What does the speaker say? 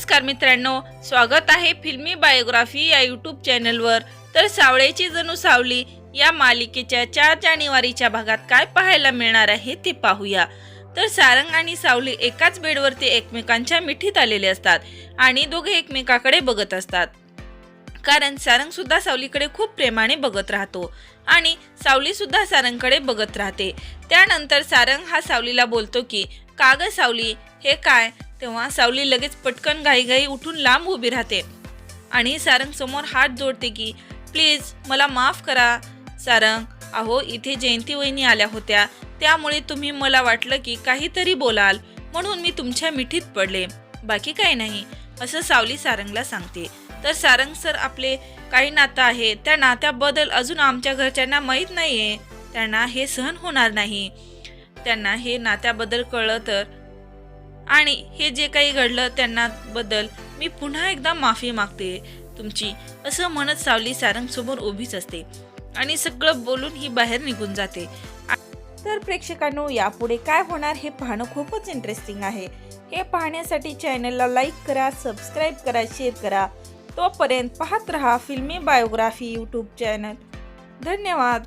नमस्कार मित्रांनो स्वागत आहे फिल्मी बायोग्राफी या यूट्यूब चॅनलवर. तर सावळ्याची जणू सावली या मालिकेच्या चार जानेवारीच्या भागात काय पाहायला मिळणार आहे ते पाहूया. तर सारंग आणि सावली एकाच बेडवरती एकमेकांच्या मिठीत आलेले असतात आणि दोघे एकमेकाकडे बघत असतात. कारण सारंग सुद्धा सावलीकडे खूप प्रेमाने बघत राहतो आणि सावली सुद्धा सारंगकडे बघत राहते. त्यानंतर सारंग हा सावलीला बोलतो की का ग सावली? हे काय? तेव्हा सावली लगेच पटकन घाईघाई उठून लांब उभी राहते. आणि सारंग समोर हात जोडते की प्लीज मला माफ करा. सारंग अहो इथे जयंती वहिनी आल्या होत्या. त्यामुळे तुम्ही मला वाटलं की काहीतरी बोलाल. म्हणून मी तुमच्या मिठीत पडले. बाकी काही नाही. असं सावली सारंगला सांगते. तर सारंग सर आपले काही नातं आहे. त्या नात्याबद्दल अजून आमच्या घरच्यांना माहीत नाही आहे त्यांना हे सहन होणार नाही. त्यांना हे नात्याबद्दल कळलं तर आणि हे जे काही घडलं त्यांनाबद्दल मी पुन्हा एकदा माफी मागते. तुमची असं म्हणत सावली सारंग समोर उभीच असते आणि सगळं बोलून ही बाहेर निघून जाते. तर प्रेक्षकांनो यापुढे काय होणार हे पाहणं खूपच इंटरेस्टिंग आहे. हे पाहण्यासाठी चॅनलला लाईक करा सबस्क्राईब करा शेअर करा. तोपर्यंत पाहत रहा फिल्मी बायोग्राफी यूट्यूब चॅनल धन्यवाद.